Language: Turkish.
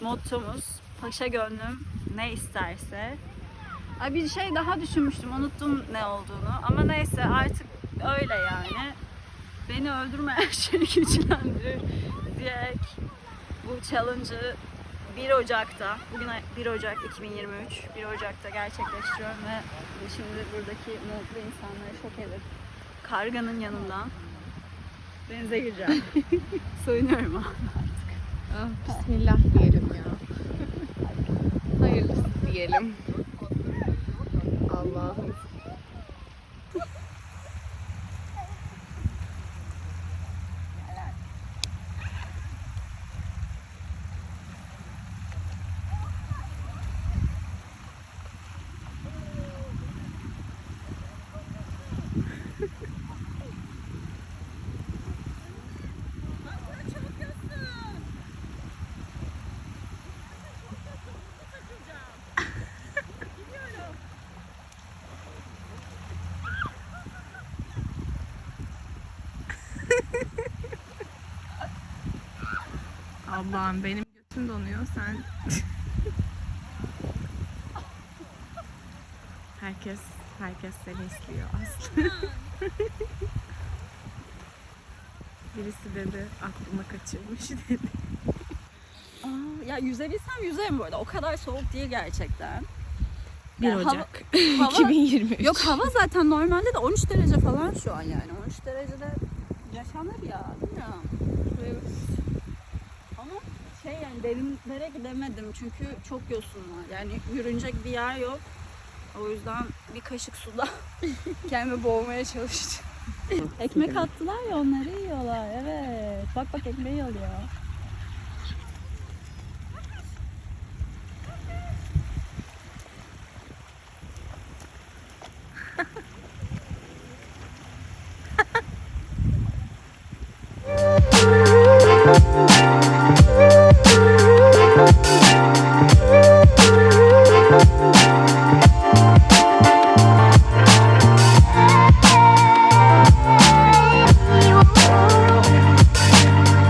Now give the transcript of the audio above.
mottomuz paşa gönlüm ne isterse. Ay bir şey daha düşünmüştüm unuttum ne olduğunu ama neyse artık öyle yani. Beni öldürmeyen şey güçlendirir diyerek bu challenge'ı 1 Ocak'ta, bugün 1 Ocak 2023, 1 Ocak'ta gerçekleştiriyorum ve şimdi buradaki mutlu insanları şok edip karganın yanından denize gireceğim. Soyunuyorum ha. Ah, bismillah diyelim ya. Hayırlısı diyelim. Allah'ım benim götüm donuyor sen. herkes herkes seni istiyor Aslı. Birisi dedi aklıma kaçırmış dedi. Aa, ya yüzebilsem yüzerim bu arada. O kadar soğuk değil gerçekten. 1 Yani Ocak hava- 2023. Yok hava zaten normalde de 13 derece falan şu an yani. 13 derecede yaşanır ya. Bilmiyorum. Derinlere gidemedim çünkü çok yosun var. Yani yürünecek bir yer yok. O yüzden bir kaşık suda kendimi boğmaya çalıştım. Ekmek attılar ya onları yiyorlar. Evet. Bak bak ekmeği alıyor.